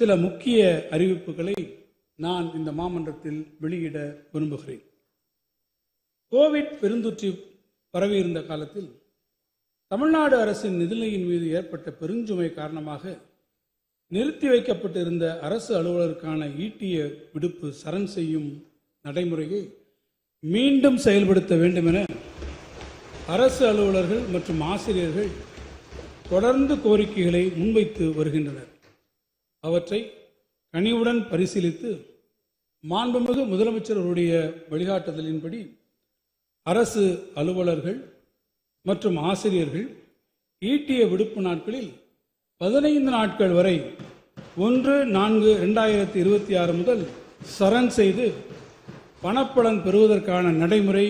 சில முக்கிய அறிவிப்புகளை நான் இந்த மாமன்றத்தில் வெளியிட விரும்புகிறேன். கோவிட் பெருந்தொற்று பரவியிருந்த காலத்தில் தமிழ்நாடு அரசின் நிதிநிலையின் மீது ஏற்பட்ட பெருஞ்சுமை காரணமாக நிறுத்தி வைக்கப்பட்டிருந்த அரசு அலுவலருக்கான ஈட்டிய விடுப்பு சரண் செய்யும் நடைமுறையை மீண்டும் செயல்படுத்த வேண்டும் என அரசு அலுவலர்கள் மற்றும் ஆசிரியர்கள் தொடர்ந்து கோரிக்கைகளை முன்வைத்து வருகின்றனர். அவற்றை கனிவுடன் பரிசீலித்து மாண்புமிகு முதலமைச்சர் அவருடைய வழிகாட்டுதலின்படி அரசு அலுவலர்கள் மற்றும் ஆசிரியர்கள் ஈட்டிய விடுப்பு நாட்களில் பதினைந்து நாட்கள் வரை ஒன்று நான்கு ரெண்டாயிரத்தி இருபத்தி ஆறு முதல் சரண் செய்து பணப்பலன் பெறுவதற்கான நடைமுறை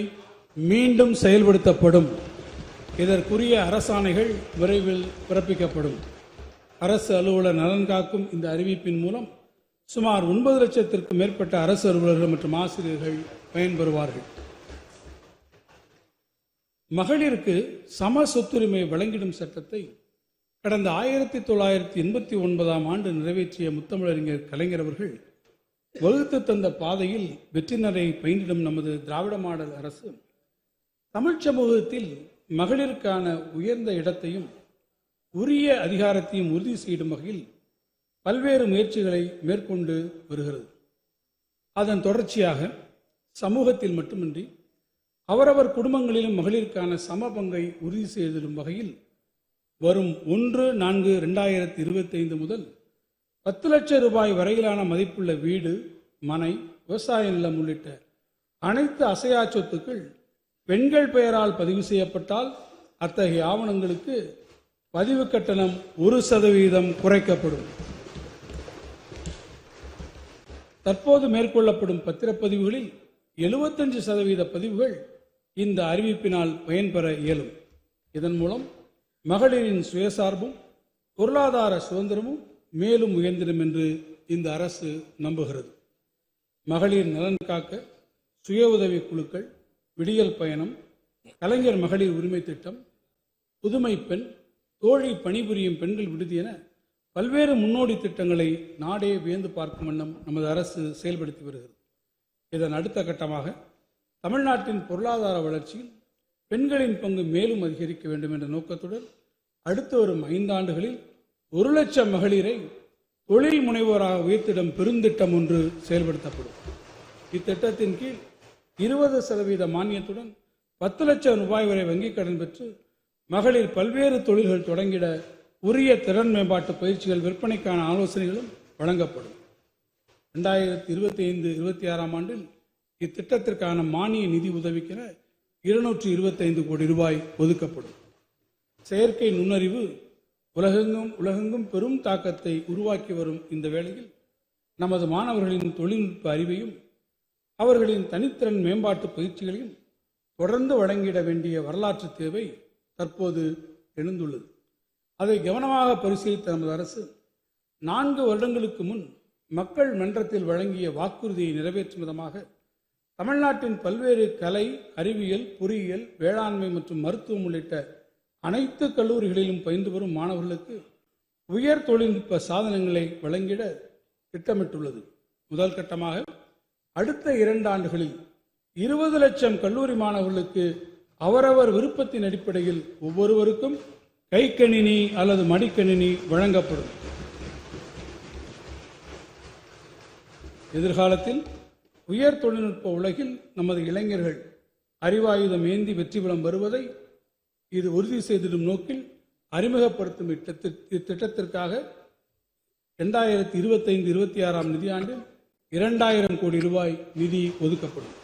மீண்டும் செயல்படுத்தப்படும். இதற்குரிய அரசாணைகள் விரைவில் பிறப்பிக்கப்படும். அரசு அலுவலர் நலன் காக்கும் இந்த அறிவிப்பின் மூலம் சுமார் ஒன்பது லட்சத்திற்கும் மேற்பட்ட அரசு அலுவலர்கள் மற்றும் ஆசிரியர்கள் பயன்பெறுவார்கள். மகளிருக்கு சம சொத்துரிமை வழங்கிடும் சட்டத்தை கடந்த ஆயிரத்தி தொள்ளாயிரத்தி எண்பத்தி ஒன்பதாம் ஆண்டு நிறைவேற்றிய முத்தமிழறிஞர் கலைஞர் அவர்கள் வகுத்து தந்த பாதையில் வெற்றினரை பயின்றிடும் நமது திராவிட மாடல் அரசு தமிழ் சமூகத்தில் மகளிருக்கான உயர்ந்த இடத்தையும் உரிய அதிகாரத்தையும் உறுதி செய்யும் வகையில் பல்வேறு முயற்சிகளை மேற்கொண்டு வருகிறது. அதன் தொடர்ச்சியாக சமூகத்தில் மட்டுமின்றி அவரவர் குடும்பங்களிலும் மகளிருக்கான சம பங்கை உறுதி செய்திடும் வகையில் வரும் ஒன்று நான்கு ரெண்டாயிரத்தி இருபத்தைந்து முதல் பத்து லட்சம் ரூபாய் வரையிலான மதிப்புள்ள வீடு மனை விவசாய நிலம் உள்ளிட்ட அனைத்து அசையா சொத்துக்கள் பெண்கள் பெயரால் பதிவு செய்யப்பட்டால் அத்தகைய ஆவணங்களுக்கு பதிவு கட்டணம் ஒரு சதவீதம் குறைக்கப்படும். தற்போது மேற்கொள்ளப்படும் பத்திரப்பதிவுகளில் எழுபத்தஞ்சு சதவீத பதிவுகள் இந்த அறிவிப்பினால் பயன்பெற இயலும். இதன் மூலம் மகளிரின் சுயசார்பும் பொருளாதார சுதந்திரமும் மேலும் உயர்ந்திடும் என்று இந்த அரசு நம்புகிறது. மகளிர் நலன் காக்க சுய உதவி குழுக்கள் விடியல் பயணம் கலைஞர் மகளிர் உரிமை திட்டம் புதுமை பெண் தோழி பணிபுரியும் பெண்கள் விடுதி என பல்வேறு முன்னோடி திட்டங்களை நாடே வியந்து பார்க்கும் வண்ணம் நமது அரசு செயல்படுத்தி வருகிறது. இதன் அடுத்த கட்டமாக தமிழ்நாட்டின் பொருளாதார வளர்ச்சியில் பெண்களின் பங்கு மேலும் அதிகரிக்க வேண்டும் என்ற நோக்கத்துடன் அடுத்து வரும் ஐந்தாண்டுகளில் ஒரு லட்சம் மகளிரை தொழில் முனைவோராக உயர்த்திடும் பெருந்திட்டம் ஒன்று செயல்படுத்தப்படும். இத்திட்டத்தின் கீழ் இருபது சதவீத மானியத்துடன் பத்து லட்சம் ரூபாய் வரை வங்கிக் கடன் பெற்று மகளிர் பல்வேறு தொழில்கள் தொடங்கிட உரிய திறன் மேம்பாட்டு பயிற்சிகள் விற்பனைக்கான ஆலோசனைகளும் வழங்கப்படும். ரெண்டாயிரத்தி இருபத்தி ஐந்து இருபத்தி ஆறாம் ஆண்டில் இத்திட்டத்திற்கான மானிய நிதி உதவிக்கென இருநூற்றி இருபத்தைந்து கோடி ரூபாய் ஒதுக்கப்படும். செயற்கை நுண்ணறிவு உலகெங்கும் உலகெங்கும் பெரும் தாக்கத்தை உருவாக்கி வரும் இந்த வேளையில் நமது மாணவர்களின் தொழில்நுட்ப அறிவையும் அவர்களின் தனித்திறன் மேம்பாட்டு பயிற்சிகளையும் தொடர்ந்து வழங்கிட வேண்டிய வரலாற்று தேவை தற்போது எழுந்துள்ளது. அதை கவனமாக பரிசீலித்த நமது அரசு நான்கு வருடங்களுக்கு முன் மக்கள் மன்றத்தில் வழங்கிய வாக்குறுதியை நிறைவேற்றும் விதமாக தமிழ்நாட்டின் பல்வேறு கலை அறிவியல் பொறியியல் வேளாண்மை மற்றும் மருத்துவம் உள்ளிட்ட அனைத்து கல்லூரிகளிலும் பயின்று வரும் மாணவர்களுக்கு உயர் தொழில்நுட்ப சாதனங்களை வழங்கிட திட்டமிட்டுள்ளது. முதல் கட்டமாக அடுத்த இரண்டு ஆண்டுகளில் இருபது லட்சம் கல்லூரி மாணவர்களுக்கு அவரவர் விருப்பத்தின் அடிப்படையில் ஒவ்வொருவருக்கும் கைக்கணினி அல்லது மடிக்கணினி வழங்கப்படும். எதிர்காலத்தில் உயர் தொழில்நுட்ப உலகில் நமது இளைஞர்கள் அறிவாயுதம் ஏந்தி வெற்றி பலம் வருவதை இது உறுதி செய்திடும் நோக்கில் அறிமுகப்படுத்தும் இட்டத்தி- இத்திட்டத்திற்காக இரண்டாயிரத்தி இருபத்தைந்து இருபத்தி ஆறாம் நிதியாண்டில் இரண்டாயிரம் கோடி ரூபாய் நிதி ஒதுக்கப்படும்.